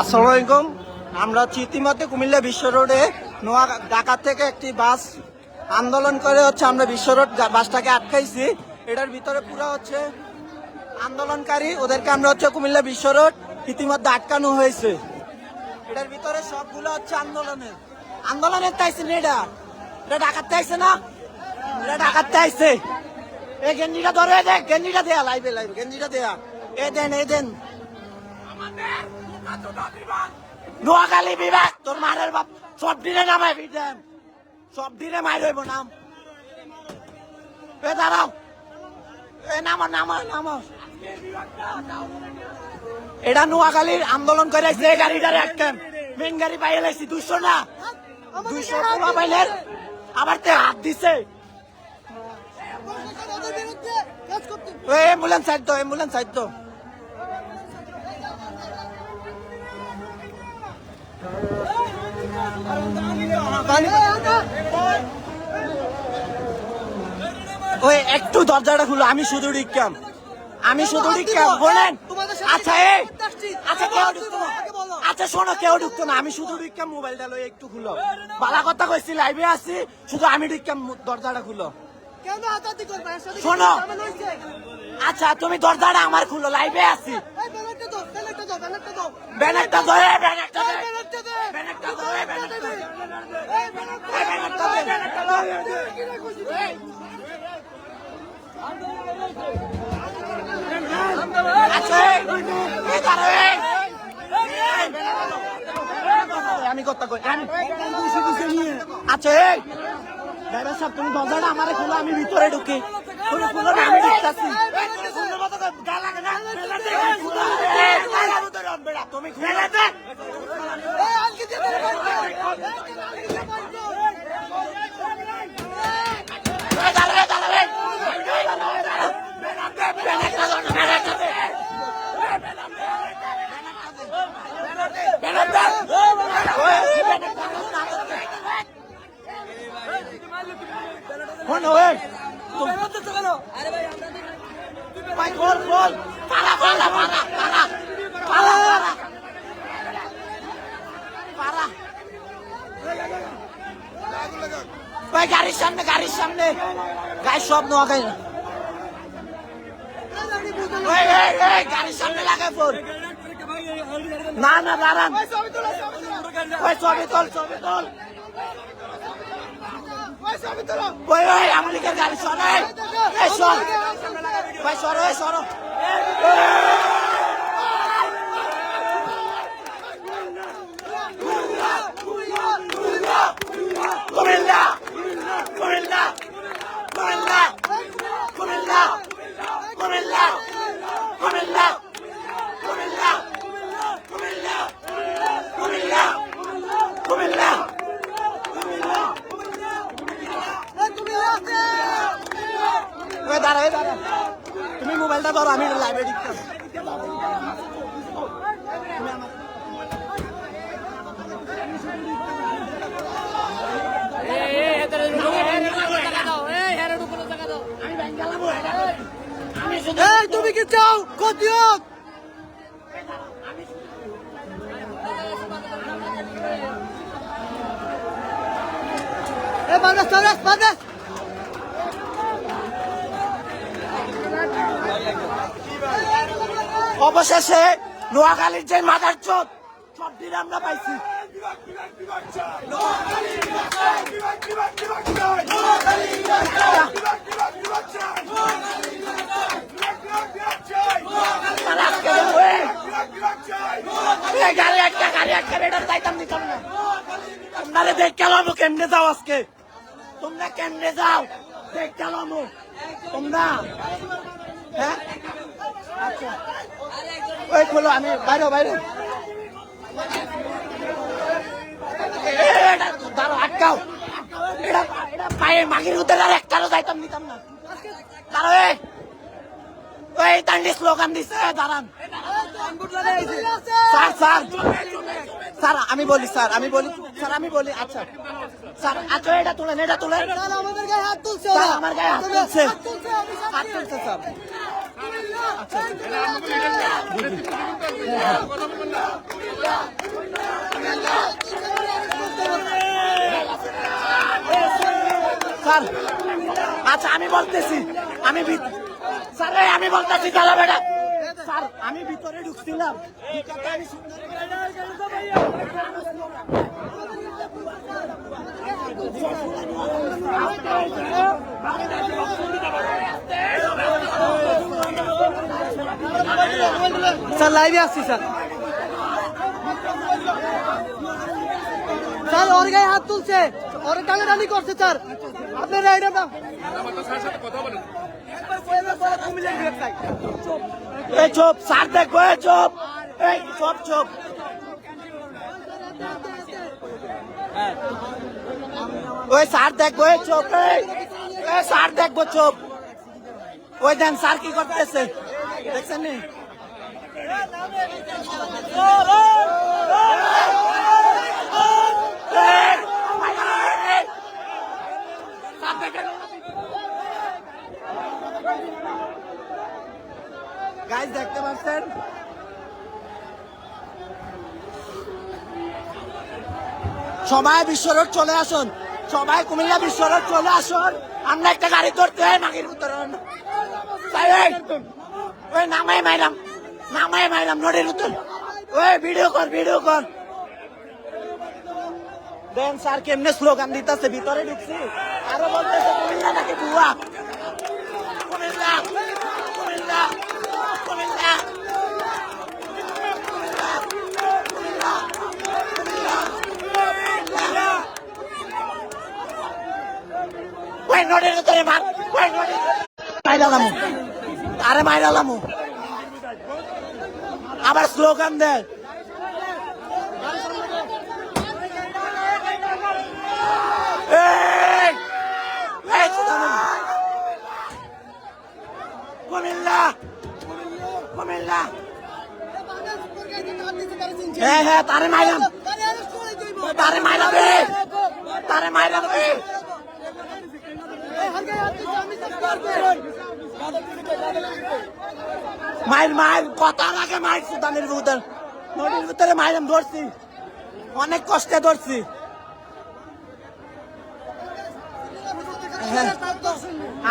আসসালামু আলাইকুম। আমরা ইতিমধ্যে কুমিল্লা বিশ্ব রোডে নোয়া ঢাকা থেকে একটি বাস আন্দোলন করে হচ্ছে আমরা বিশ্ব রোড বাসটাকে আটকাইছি। এটার ভিতরে পুরো হচ্ছে আন্দোলনকারী, ওদেরকে আমরা হচ্ছে কুমিল্লা বিশ্ব রোড ইতিমধ্যে আটকানো হয়েছে। এটার ভিতরে সবগুলো হচ্ছে আন্দোলনের। আন্দোলনের তাইছে না এটা। এটা ডাকাতে আইছে না? এটা ডাকাতে আইছে এই গেঞ্জিটা ধরে দেখ গেঞ্জিটা দেয়া লাইবে লাইবে গেঞ্জিটা দেয়া। এ দেন এ দেন। নোয়াখালী বিভাগ। তোর মারের বাপ সব দিনে নামাই বিদেন সব দিনে মাই রইব নাম। এ দাঁড়াও। এ নামো নামো নামো। এটা নোয়াখালীর আন্দোলন করে যে গাড়িটার একদম মেন গাড়ি পাইয়ে লাইছি দুশো না। দুশো পোলা পাইলেন আবার তে হাত দিছে। ওই অ্যাম্বুলেন্স সাইড তো অ্যাম্বুলেন্স সাইড তো ওই একটু দরজাটা খুলো আমি শুধু রিক্কাম আমি শুধু রিক্কাম বলেন। আচ্ছা এই আচ্ছা কেউ ঢুকতো না। আচ্ছা শোনো কেউ ঢুকতো না। আমি শুধু রিক্কাম মোবাইলটা লই একটু খুলো। বালা কথা কইছি লাইভে আছি শুধু আমি রিক্কাম দরজাটা খুলো। শোনো। আচ্ছা তুমি দরজাটা আমার খুলো লাইভে আছি। ব্যানারটা ধরে ব্যানারটা ধরে আমি কথা কই আচ্ছা ড্রাইভার সাহেব তুমি দরজাটা আমারে খুলো আমি ভিতরে ঢুকি। খুলো না আমি ঢুকতাছি। তুমি খুলে ফোন হবে আরে ভাই আমরা ভাই কল কল পালা পালা পালা পালা পালা ভাই, গাড়ির সামনে গাড়ির সামনে। গাড়ি সব নোয়া গাড়ি এই, এই, এই, গাড়ির সামনে লাগাই ফোন। না না দাঁড়ান। ওই ছবি তোল ছবি তোল। ওই ওই আমেরিকার গাড়ি সর এই, এই সর। সরো সরো। ধরো আমি লাইব্রেরি তুমি কি চাও? ক্ষতি হোক এ মানুষ মানুষ অবশেষে নোয়াখালীর যে মাথার চোদ দিন আমরা পাইছি। গাড়ি কেমনে যাও আজকে? তোমরা কেমনে যাও? দেখ কেলামো তোমরা হ্যাঁ? আচ্ছা ওই খোলো আমি বাইরে বাইরে। দাঁড়ো আটকাও। এটা এটা পায়ে মাগির উদ্ধার আর একটারও যাইতাম নিতাম না। দাঁড়ো এই। তান্ডি স্লোগান দিছে দাঁড়ান। Sir sir. স্যার আমি বলি স্যার আমি বলি স্যার আমি বলি আচ্ছা। স্যার আচ্ছা এটা তুলেন এটা তুলেন। তাহলে গায়ে হাত তুলছে আমার গায়ে তুলছে। হাত তুলছে স্যার। স্যার আচ্ছা আমি বলতেছি, আমি স্যার আমি বলতেছি, দাদা বেটা। স্যার, আমি ভিতরে ঢুকছিলাম। আমি সুন্দর স্যার লাইভে আসছি, স্যার। স্যার, ওর গায়ে হাত তুলছে। ওর টানাটানি করছে, স্যার। আপনারা এটা না? এই চুপ, স্যার এই চুপ। এই চুপ চুপ। ওই স্যার দেখব চুপ, এই। স্যার দেখব চুপ। ওই দেন, স্যার কি করতেছে? দেখছেন নি? গাইজ দেখতে পাচ্ছেন? সবাই বিশ্বরোড চলে আসুন। সবাই কুমিল্লা বিশ্বরোড চলে আসুন। আমরা একটা গাড়ি ধরতে হয়, মাগির উত্তরণ ওই নামাই মাইলাম নামাই মাইলাম নদীর উত্তর ওই ভিডিও কর ভিডিও কর। দেন স্যার, কেমনে স্লোগান দিতেছে, ভিতরে ঢুকছি। আরও বলতেছে, কুমিল্লা নাকি বুয়া কুমিল্লা কুমিল্লা কুমিল্লা ভিতরে মার, ওই নদীর মাইরালামু আরে মাইরালামু আবার স্লোগান দেয় হ্যাঁ হ্যাঁ তারে মাইলাম তারে মাইলাবে তারে মাইলাবে মাইল মাইল কত আগে মাইল সুদানের ভিতর। নদীর ভিতরে মাইলাম ধরছি। অনেক কষ্টে ধরছি। হ্যাঁ।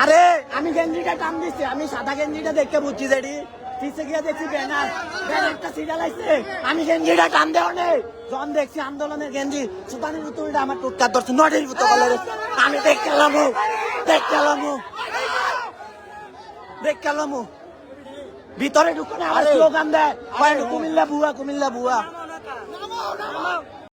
আরে, আমি গেঞ্জিটা টান দিচ্ছি আমি সাদা গেঞ্জিটা দেখতে বুঝছি যেটি পিছে গিয়ে দেখছি ব্যানার। ব্যানারটা সিরিয়াল আসছে আমি গেঞ্জিটা টান দেওয়া নেই। যখন দেখছি আন্দোলনের গেঞ্জি। সুতানির ভিতরে আমার টুটকার ধরছে। নটির ভিতর আমি দেখতে এলাম দেখতে এলাম দেখতে এলাম ভিতরে ঢুকনে আবার স্লোগান দেয়। কুমিল্লা বুয়া কুমিল্লা বুয়া।